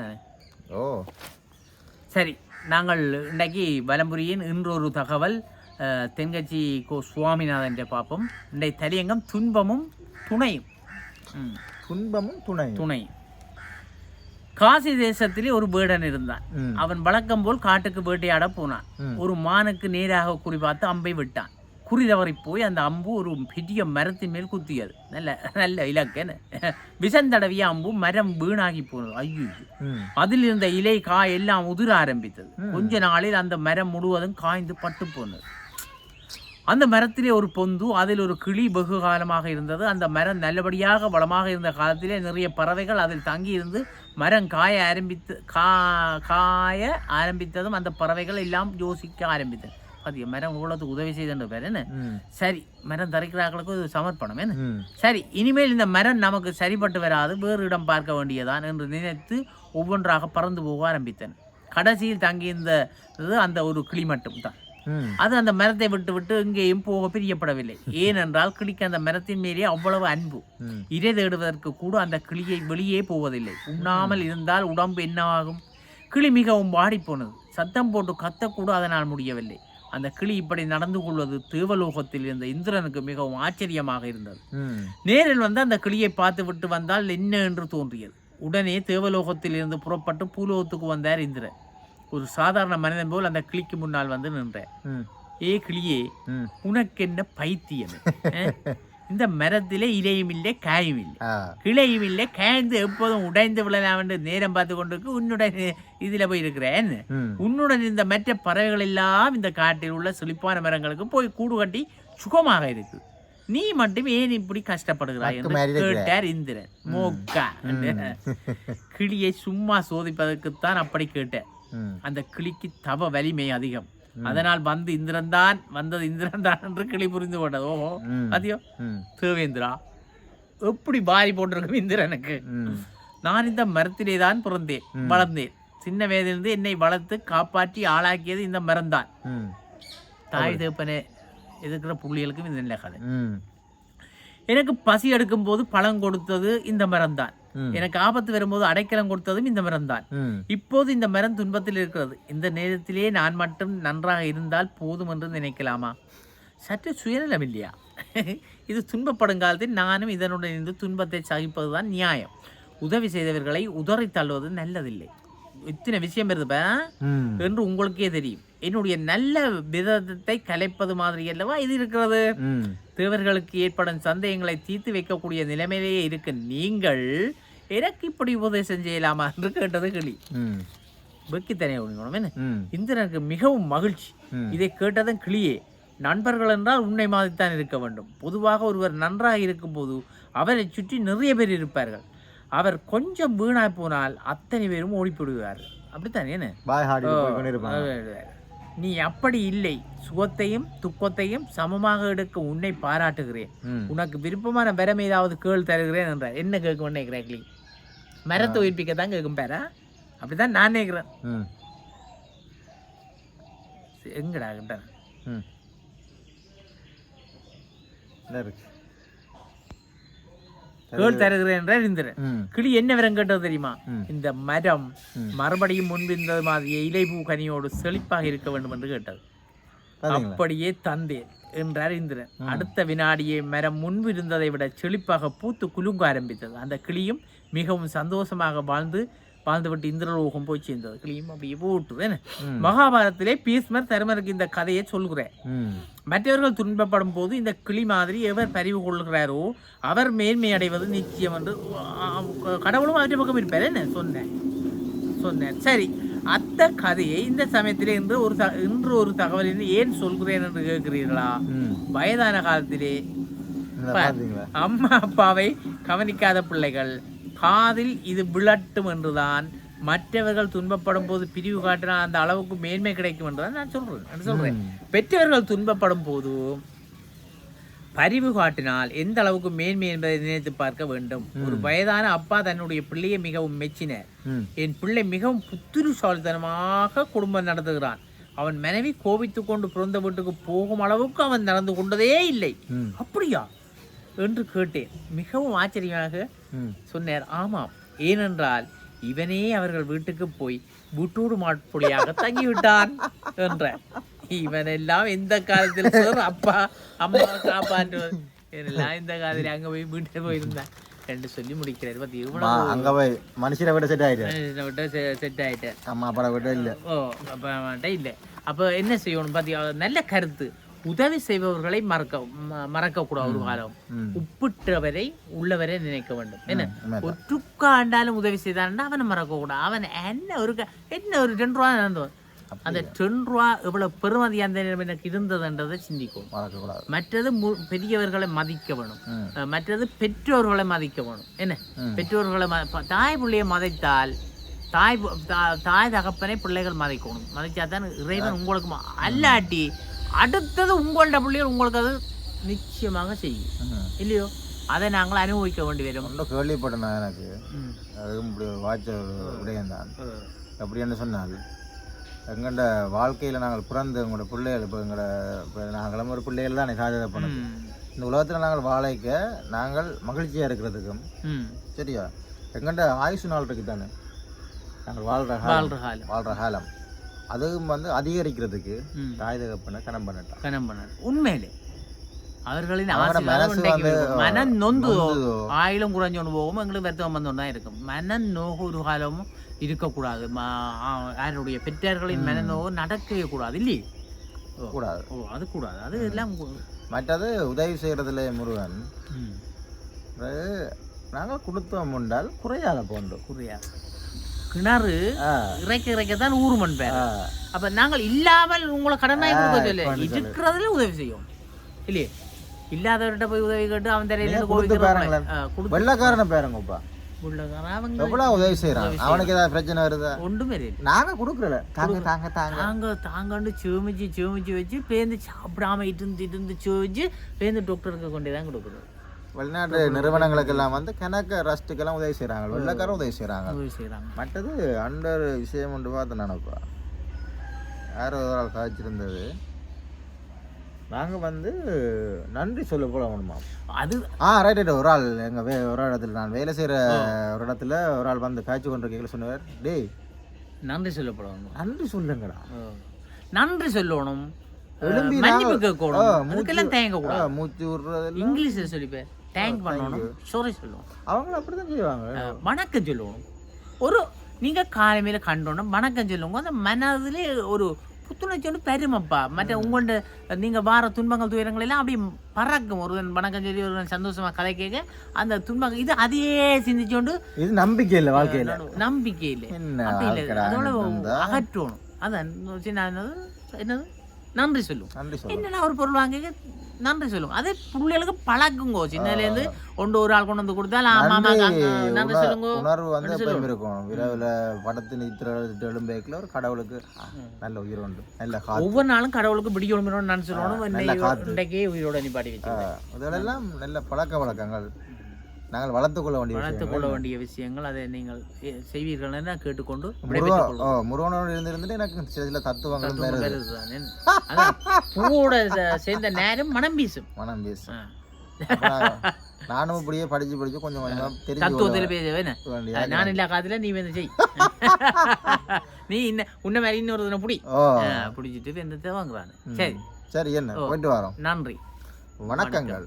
தானே? ஓ. சரி நாங்கள் இன்றைக்கு வலம்புரியின் இன்றொரு தகவல் தென்கட்சி கோ சுவாமிநாதன் பார்ப்போம். இன்றைய தலையங்கம் துன்பமும் துணையும். துன்பமும் துணை துணை காசி தேசத்திலே ஒரு வேடன் இருந்தான். அவன் வழக்கம் போல் காட்டுக்கு வேட்டையாட போனான். ஒரு மானுக்கு நேராக குறிபார்த்து அம்பை விட்டான். குறி தவறி போய் அந்த அம்பு ஒரு பெரிய மரத்தின் மேல் குத்தியது. நல்ல நல்ல இலக்கன்னு விஷந்தடவிய அம்பு மரம் வீணாகி போனது. ஐயோ. அதில் இருந்த இலை காய் எல்லாம் உதிர ஆரம்பித்தது. கொஞ்ச நாளில் அந்த மரம் முழுவதும் காய்ந்து பட்டு போனது. அந்த மரத்திலே ஒரு பொந்து அதில் ஒரு கிளி வெகு காலமாக இருந்தது. அந்த மரம் நல்லபடியாக வளமாக இருந்த காலத்திலே நிறைய பறவைகள் அதில் தங்கி இருந்து மரம் காய ஆரம்பித்து கா காய ஆரம்பித்ததும் அந்த பறவைகள் எல்லாம் யோசிக்க ஆரம்பித்தது. அது மரம் இவ்வளோத்துக்கு உதவி செய்துன்ற பேர் என்ன? சரி மரம் தரிக்கிறார்களுக்கு இது சமர்ப்பணம். என்ன? சரி இனிமேல் இந்த மரம் நமக்கு சரிப்பட்டு வராது வேறு இடம் பார்க்க வேண்டியதான் என்று நினைத்து ஒவ்வொன்றாக பறந்து போக ஆரம்பித்தன. கடைசியில் தங்கியிருந்த இது அந்த ஒரு கிளி மட்டும் தான் அது அந்த மரத்தை விட்டு விட்டு எங்கேயும் போக பிரியப்படவில்லை. ஏனென்றால் கிளிக்கு அந்த மரத்தின் மேலே அவ்வளவு அன்பு. இரை தேடுவதற்கு கூட அந்த கிளியை வெளியே போவதில்லை. உண்ணாமல் இருந்தால் உடம்பு என்னவாகும் கிளி மிகவும் வாடிப்போனது. சத்தம் போட்டு கத்தக்கூட அதனால் முடியவில்லை. அந்த கிளி இப்படி நடந்து கொள்வது தேவலோகத்தில் இருந்த இந்திரனுக்கு மிகவும் ஆச்சரியமாக இருந்தது. நேரில் வந்து அந்த கிளியை பார்த்து விட்டு வந்தால் என்ன என்று தோன்றியது. உடனே தேவலோகத்தில் இருந்து புறப்பட்டு பூலோகத்துக்கு வந்தார் இந்திரன். ஒரு சாதாரண மனிதன் போல் அந்த கிளிக்கு முன்னால் வந்து நின்றார் ஏ கிளியே உனக்கு என்ன பைத்தியம்? இந்த மரத்திலே இலையும் இல்லை காயும் இல்லை. கிளையும் இல்லை காய்ந்து எப்போதும் உடைந்து விழலாம் என்று நேரம் பார்த்து கொண்டிருக்கு. உன்னுடன் இதில் போய் இருக்கிறேன் உன்னுடன் இந்த மற்ற பறவைகள் எல்லாம் இந்த காட்டில் உள்ள செழிப்பான மரங்களுக்கு போய் கூடு கட்டி சுகமாக இருக்கு. நீ மட்டும் ஏன் இப்படி கஷ்டப்படுகிறாய் என்று. கேட்டார் இந்திரன். மோக்கா. கிளியை சும்மா சோதிப்பதற்குத்தான் அப்படி கேட்டேன். அந்த கிளிக்கு தவ வலிமை அதிகம். அதனால் வந்து இந்திரன் தான் வந்தது இந்திரன் தான் என்று கிளி புரிந்து கொண்டது. ஓஹோ அதியோ தேவேந்திரா எப்படி பாரி போட்டிருக்கும் இந்திரனுக்கு? நான் இந்த மரத்திலே தான் பிறந்தேன் வளர்ந்தேன். சின்ன வயதிலிருந்து என்னை வளர்த்து காப்பாற்றி ஆளாக்கியது இந்த மரம்தான் ம். தாய் தேப்பனே எதிர்க்கிற புள்ளிகளுக்கும் இது நல்ல கதை எனக்கு பசி எடுக்கும் போது பழம் கொடுத்தது இந்த மரம்தான் ம். எனக்கு ஆபத்து வரும்போது அடைக்கலம் கொடுத்ததும் இந்த மரம்தான். ம். இப்போது இந்த மரம் துன்பத்தில் இருக்கிறது. இந்த நேரத்திலே நான் மட்டும் நன்றாக இருந்தால் போதும் என்று நினைக்கலாமா? சற்று சுயநலம் இல்லையா? இது துன்பப்படும் காலத்தில் நானும் இதனுடன் இருந்து துன்பத்தை சகிப்பதுதான் நியாயம். உதவி செய்தவர்களை உதறி தள்ளுவது நல்லதில்லை. இத்தனை விஷயம் வருதுப்பா ம். என்று உங்களுக்கே தெரியும். என்னுடைய நல்ல விதத்தை கலைப்பது மாதிரி அல்லவா இது இருக்கிறது? தேவர்களுக்கு ஏற்படும் சந்தேகங்களை தீர்த்து வைக்கக்கூடிய நிலைமையிலேயே இருக்க. நீங்கள் எனக்கு இப்படி உபதேசம் செய்யலாமா என்று கேட்டது கிளி. வெக்கித்தனே ஒன்று என்ன? இந்திரனுக்கு மிகவும் மகிழ்ச்சி. இதை கேட்டதும் கிளியே நண்பர்கள் என்றால் உன்னை மாதிரித்தான் இருக்க வேண்டும். பொதுவாக ஒருவர் நன்றாக இருக்கும்போது அவரை சுற்றி நிறைய பேர் இருப்பார்கள். அவர் கொஞ்சம் வீணாய் போனால் அத்தனை பேரும் ஓடிப்படுவார்கள் அப்படித்தானே என்ன? நீ அப்படி இல்லை. சுகத்தையும் துக்கத்தையும் சமமாக எடுக்க உன்னை பாராட்டுகிறேன். உனக்கு விருப்பமான வரம் ஏதாவது கேள் தருகிறேன் என்றார். என்ன கேட்க நினைக்கிறேன் கிளி மரத்தை உயிர்ப்பிக்க தான் கேட்கும் பேரா? அப்படிதான் நான் நினைக்கிறேன் எங்கடா இருக்கு. கேள் தருகிறேன் என்ன விரம் கேட்டது தெரியுமா. இந்த மரம். மறுபடியும் முன்பு இருந்தது மாதிரி இலை பூ கனியோடு செழிப்பாக இருக்க வேண்டும் என்று கேட்டது. அப்படியே தந்தேன். என்றார் இந்திரன். அடுத்த வினாடியே மரம் முன்பு இருந்ததை விட செழிப்பாக பூத்து குலுங்க ஆரம்பித்தது. அந்த கிளியும் மிகவும் சந்தோஷமாக வாழ்ந்து வாழ்ந்துவிட்டு இந்திரலோகம் போய் சேர்ந்தது. கிளியும் அப்படியே போட்டுது. மகாபாரதத்திலே பீஸ்மர் தருமருக்கு இந்த கதையை சொல்கிறேன் ம். மற்றவர்கள் துன்பப்படும் போது இந்த கிளி மாதிரி எவர் பரிவு கொள்கிறாரோ அவர் மேன்மை அடைவது நிச்சயம் என்று கடவுளும் அவற்றை பக்கம் இருப்பார் என்ன? சொன்னேன் சொன்னேன் சரி. அந்த கதையை இந்த சமயத்திலே இன்று ஒரு இன்று ஒரு தகவலில் ஏன் சொல்கிறேன் என்று கேட்கிறீர்களா? வயதான காலத்திலே அம்மா அப்பாவை கவனிக்காத பிள்ளைகள். காதில் இது விழட்டும் என்றுதான். மற்றவர்கள் துன்பப்படும் போது பிரிவு காட்டினால் அந்த அளவுக்கு மேன்மை கிடைக்கும் என்றுதான் நான் சொல்றேன். சொல்றேன். பெற்றவர்கள் துன்பப்படும் போது பரிவு காட்டினால் எந்த அளவுக்கு மேன்மை என்பதை நினைத்து பார்க்க வேண்டும். ஒரு வயதான அப்பா தன்னுடைய பிள்ளையை மிகவும் மெச்சினார். என் பிள்ளை மிகவும் புத்திருசாலித்தனமாக குடும்பம் நடத்துகிறான். அவன் மனைவி கோபித்துக் கொண்டு பிறந்த வீட்டுக்கு போகும் அளவுக்கு அவன் நடந்து கொண்டதே இல்லை. அப்படியா? என்று கேட்டேன். மிகவும் ஆச்சரியமாக சொன்னார். ஆமாம். ஏனென்றால் இவனே அவர்கள் வீட்டுக்கு போய் வீட்டோடு மாட்பொடியாக தங்கிவிட்டான் என்ற இவனெல்லாம் எந்த காலத்தில் அப்பா அம்மா காப்பாற்றுவது இதெல்லாம் இந்த காலத்தில் அங்க போய் வீட்டு போயிருந்தேன் ரெண்டு சொல்லி முடிக்கிறாரு பத்தி மா, அங்க போய் மனுஷரை விட செட் ஆயிட்டு விட்டு செட் ஆயிட்டு அம்மா அப்பா விட இல்ல ஓ அப்போ இல்லை அப்போ என்ன செய்யணும் பார்த்தியா நல்ல கருத்து உதவி செய்பவர்களை மறக்க ம- மறக்கக்கூடாது ஒரு காலம். உப்பிட்டவரை உள்ளவரை நினைக்க வேண்டும் என்ன. ஒற்றுக்காண்டாலும் உதவி செய்தான்னா அவனை மறக்கக்கூடாது அவன் என்ன ஒரு என்ன ஒரு ரெண்டு ரூபா நடந்தவன் அந்த ரெண்டு ரூபா எவ்வளவு பெருமதி அந்த எனக்கு இருந்ததுன்றதை சிந்திக்கும் மற்றது பெரியவர்களை மதிக்க வேணும். மற்றது பெற்றோர்களை மதிக்க வேணும். என்ன? பெற்றோர்களை தாய் பிள்ளையை மதித்தால் தாய் தாய் தகப்பனை பிள்ளைகள் மதிக்கணும். மதிச்சா தான் இறைவன் உங்களுக்கு அல்லாட்டி அடுத்தது உங்களோட பிள்ளைகள் உங்களுக்கு அது நிச்சயமாக செய்யும். இல்லையோ? அதை நாங்கள் அனுபவிக்க வேண்டி வரும். கேள்விப்பட்டேன் எனக்கு. அதுவும் இப்படி வாய்ச்ச ஒரு விடயம் தான் எப்படி என்று சொன்னால் எங்கள்ட வாழ்க்கையில் நாங்கள் பிறந்து எங்களோட பிள்ளைகள் இப்போ எங்களோட இப்போ நாங்களும் ஒரு பிள்ளைகள் தான் சாதனை பண்ணது. இந்த உலகத்தில் நாங்கள் வாழைக்க நாங்கள் மகிழ்ச்சியாக இருக்கிறதுக்கும். சரியா? எங்கள்ட ஆயுசு நாள் இருக்கு தானே. நாங்கள் வாழ்கிற வாழ்ற காலம். வாழ்கிற காலம். அதுவும் வந்து அதிகரிக்கிறதுக்கு. தாய் தகப்பனை கணம் பண்ணிட்டான் கனம் பண்ணார் உண்மையிலே. அவர்களின். மனம் நொந்து. ஆயிலும் குறைஞ்சோண்டு போகும் எங்களுக்கு வருத்தம் வந்தோன்னு தான் இருக்கும். மனம் நோகு ஒரு காலமும் இருக்கக்கூடாது யாருடைய பெற்றார்களின் மன நோவு நடக்கவே கூடாது இல்லையே. கூடாது. ஓ அது கூடாது. அது எல்லாம் மற்றது உதவி செய்கிறதுல முருகன். நாங்கள் கொடுத்தோம் உண்டால் குறையாத போன்றோம் புரியா கிணறு ஆ. இறைக்க இறைக்கத்தான் ஊருமன் பேர் ஆ. அப்ப நாங்கள் இல்லாமல் உங்களை கொடுக்க சொல்லு. இருக்கிறதுல உதவி செய்யும். இல்லையே? இல்லாதவர்கிட்ட போய் உதவி கேட்டு அவன் தெரியல கொடுத்து பாருங்களேன். வெள்ளக்காரனை பேருங்கப்பா எவ்வளவு உதவி செய்யறான். அவனுக்கு ஏதாவது பிரச்சனை வருதா? ஒன்றுமே இல்லை. நாங்க கொடுக்கல தாங்க தாங்க தாங்க. தாங்க தாங்கன்னு சேமிச்சு சேமிச்சு வச்சு பேருந்து சாப்பிடாம இருந்து இருந்து சேமிச்சு பேருந்து டாக்டருக்கு கொண்டே தான் கொடுக்குறது வெளிநாட்டு நிறுவனங்களுக்கெல்லாம் வந்து கணக்கு ரஸ்ட்டுக்கெல்லாம் உதவி செய்றாங்க. வெள்ளக்காரன் உதவி செய்றாங்க. உதவி செய்கிறாங்க மற்றது அண்டர் விஷயம் ஒன்று பார்த்து நினைப்பா யாரோ ஒரு ஆள் காய்ச்சிருந்தது. நாங்கள் வந்து நன்றி சொல்ல போல வேணுமா? அது ஆ ரைட் ரைட் ஒரு ஆள் எங்கள் வே ஒரு இடத்துல நான் வேலை செய்கிற ஒரு இடத்துல ஒரு ஆள் வந்து காய்ச்சி கொண்டு கேட்கல சொன்னவர் டேய் நன்றி சொல்லப்படணும் நன்றி சொல்லுங்கடா. நன்றி சொல்லணும். எழும்பி மன்னிப்பு கேட்கணும். அதுக்கெல்லாம் தேங்க கூடாது மூச்சு விடுறதெல்லாம் இங்கிலீஷ்ல சொல்லிப்பேன் தேங்க் பண்ணணும். சாரி சொல்லணும். அவங்களும் அப்படி தான் செய்வாங்க வணக்கம் சொல்லணும். ஒரு நீங்க காலைமையில கண்டோன்னா வணக்கம் சொல்லுங்க அந்த மனதிலே ஒரு புத்துணர்ச்சி ஒன்று பெருமைப்பா. மற்ற உங்கள்ட்ட நீங்க வார துன்பங்கள் துயரங்கள் எல்லாம் அப்படியே பறக்கும். ஒருவன் வணக்கம் சொல்லி ஒருவன் சந்தோஷமா கதை கேட்க அந்த துன்பங்கள் இது அதையே சிந்திச்சோண்டு இது நம்பிக்கை இல்லை வாழ்க்கையில் நம்பிக்கை இல்லை. அப்படி அதோட? அகற்றணும். அதான் சின்ன என்னது என்னது? நன்றி சொல்லும். என்னடா ஒரு பொருள் வாங்க நன்றி சொல்லுங்க அதே பிள்ளைகளுக்கு பழக்குங்கோ. சின்னலேருந்து கொண்டு ஒரு ஆள் கொண்டு வந்து கொடுத்தாலும் ஆமா ஆமா நன்றி. அங்க நன்றி உணர்- சொல்லுங்க. உணர்வு வந்து எப்பயும் இருக்கும். விரைவில் படத்து நித்திர எழும்பேக்கில் ஒரு கடவுளுக்கு நல்ல உயிர் உண்டு. நல்ல ஒவ்வொரு நாளும் கடவுளுக்கு பிடிக்கணும் நான் சொல்லணும் நல்ல இன்னைக்கு உயிரோட நிப்பாட்டி வச்சு இதெல்லாம் நல்ல பழக்க வழக்கங்கள். நாங்கள் வளர்த்துக்கொள்ள வேண்டிய வளர்த்து விஷயம் கொள்ள வேண்டிய விஷயங்கள் அதை நீங்கள் செய்வீர்கள் என கேட்டுக்கொண்டு முருகனோடு இருந்திருந்துட்டு எனக்கு சில சில தத்துவங்கள் பூவோட சேர்ந்த நேரம் மனம் வீசும். மனம் ஆ. நானும் இப்படியே படிச்சு படிச்சு கொஞ்சம் கொஞ்சமா தெரிஞ்சு தத்துவத்தில் பேச நான் இல்ல காதுல நீ வந்து செய். நீ இன்ன உன்ன மாதிரி இன்னொரு புடி. பிடிச்சிட்டு வெந்தத்தை வாங்குறானு சரி. சரி என்ன? போயிட்டு வரோம். நன்றி. வணக்கங்கள்.